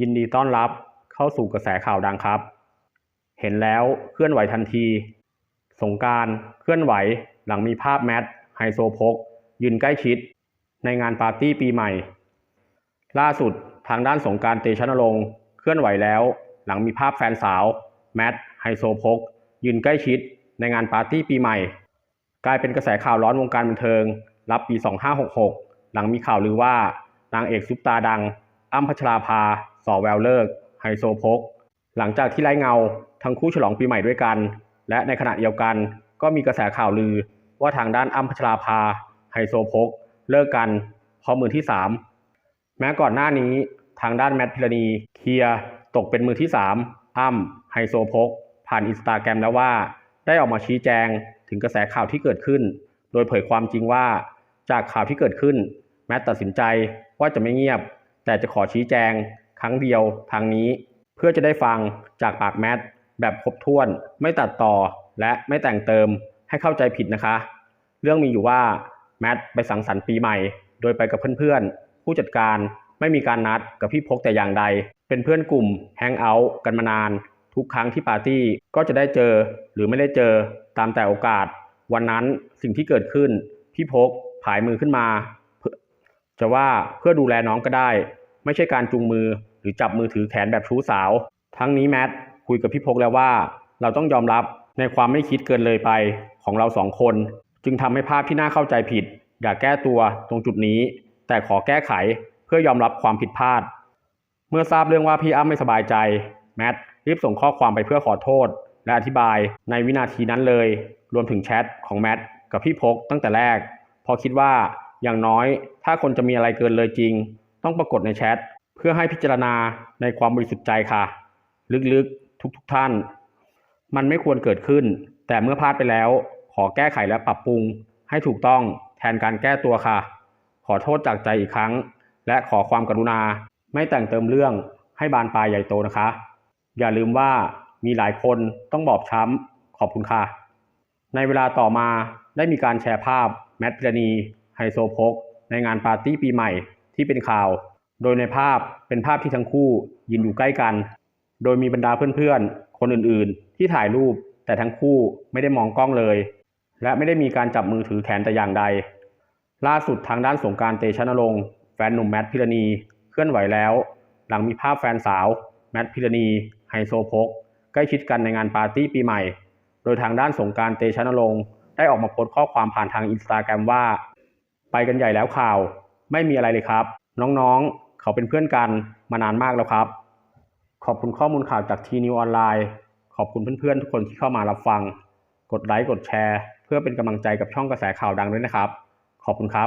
ยินดีต้อนรับเข้าสู่กระแสข่าวดังครับ เห็นแล้วเคลื่อนไหวทันที สงการเคลื่อนไหวหลังมีภาพแมทไฮโซโพกยืนใกล้ชิด ในงานปาร์ตี้ปีใหม่ ล่าสุดทางด้านสงการเตชะนรงค์เคลื่อนไหวแล้ว หลังมีภาพแฟนสาวแมทไฮโซโพกยืนใกล้ชิด ในงานปาร์ตี้ปีใหม่ กลายเป็นกระแสข่าวร้อนวงการบันเทิง รับปี 2566 หลังมีข่าวลือว่านางเอกซุปตาดังอ้ำพัชราภา สอแววเลิก ไฮโซโพก หลังจากที่ไร้เงา ทั้งคู่ฉลองปีใหม่ด้วยกัน และในขณะเดียวกัน ก็มีกระแสข่าวลือ ว่าทางด้านอ้ำพัชราภา ไฮโซโพก เลิกกันพราะมือที่ 3 แม้ก่อนหน้านี้ทางด้านแมทพิรณีเคลียร์ตกเป็นมือที่ 3 อ้ำไฮโซโพก ผ่านอินสตาแกรมแล้วว่า ได้ออกมาชี้แจงถึงกระแสข่าวที่เกิดขึ้น โดยเผยความจริงว่า จากข่าวที่เกิดขึ้น แมทตัดสินใจว่าจะไม่เงียบ แต่จะขอชี้แจง ครั้งเดียวทางนี้ เพื่อจะได้ฟังจากปากแมทแบบครบถ้วน ไม่ตัดต่อและไม่แต่งเติมให้เข้าใจผิดนะคะ เรื่องมีอยู่ว่าแมทไปสังสรรค์ปีใหม่ โดยไปกับเพื่อนๆ ผู้จัดการไม่มีการนัดกับพี่พกแต่อย่างใด เป็นเพื่อนกลุ่มแฮงเอาท์กันมานาน ทุกครั้งที่ปาร์ตี้ก็จะได้เจอหรือไม่ได้เจอตามแต่โอกาส วันนั้นสิ่งที่เกิดขึ้น พี่พกผายมือขึ้นมา จะว่าเพื่อดูแลน้องก็ได้ ไม่ใช่การจูงมือ หรือจับมือถือแขนแบบชู้สาว ทั้งนี้แมทคุยกับพี่พกแล้วว่า เราต้องยอมรับในความไม่คิดเกินเลยไปของเราสองคน จึงทำให้ภาพที่น่าเข้าใจผิด อย่าแก้ตัวตรงจุดนี้ แต่ขอแก้ไขเพื่อยอมรับความผิดพลาด เมื่อทราบเรื่องว่าพี่อ้ำไม่สบายใจ แมทรีบส่งข้อความไปเพื่อขอโทษ และอธิบายในวินาทีนั้นเลย รวมถึงแชทของแมทกับพี่พกตั้งแต่แรก พอคิดว่าอย่างน้อย ถ้าคนจะมีอะไรเกินเลยจริง ต้องปรากฏในแชท เพื่อให้พิจารณาในความบริสุทธิ์ใจค่ะ ลึกๆทุกๆทท่าน มันไม่ควรเกิดขึ้น แต่เมื่อพลาดไปแล้ว ขอแก้ไขและปรับปรุง ให้ถูกต้องแทนการแก้ตัวค่ะ ขอโทษจากใจอีกครั้ง และขอความกรุณา ไม่แต่งเติมเรื่องให้บานปลายใหญ่โตนะคะ อย่าลืมว่ามีหลายคนต้องบอบช้ำขอบคุณค่ะ ในเวลาต่อมาได้มีการแชร์ภาพแมทพิรณีไฮโซโพกในงานปาร์ตี้ปีใหม่ที่เป็นข่าว โดยในภาพเป็นภาพที่ทั้งคู่ยืนอยู่ใกล้กัน โดยมีบรรดาเพื่อนๆ คนอื่นๆ ที่ถ่ายรูปแต่ทั้งคู่ไม่ได้มองกล้องเลย และไม่ได้มีการจับมือถือแขนแต่อย่างใด ล่าสุดทางด้านสงการเตชะนรงค์แฟนหนุ่มแมทพิรณีเคลื่อนไหวแล้ว หลังมีภาพแฟนสาว แมทพิรณีไฮโซโพกใกล้ชิดกันในงานปาร์ตี้ปีใหม่ โดยทางด้านสงการเตชะนรงค์ได้ออกมาโพสต์ข้อความผ่านทางอินสตาแกรมว่า ไปกันใหญ่แล้วข่าว ไม่มีอะไรเลยครับ น้องๆ เขาเป็นเพื่อนกันมานานมากแล้วครับ ขอบคุณข้อมูลข่าวจากทีนิวออนไลน์ ขอบคุณเพื่อนๆทุกคนที่เข้ามารับฟัง กดไลค์กดแชร์ เพื่อเป็นกำลังใจกับช่องกระแสข่าวดังด้วยนะครับ ขอบคุณครับ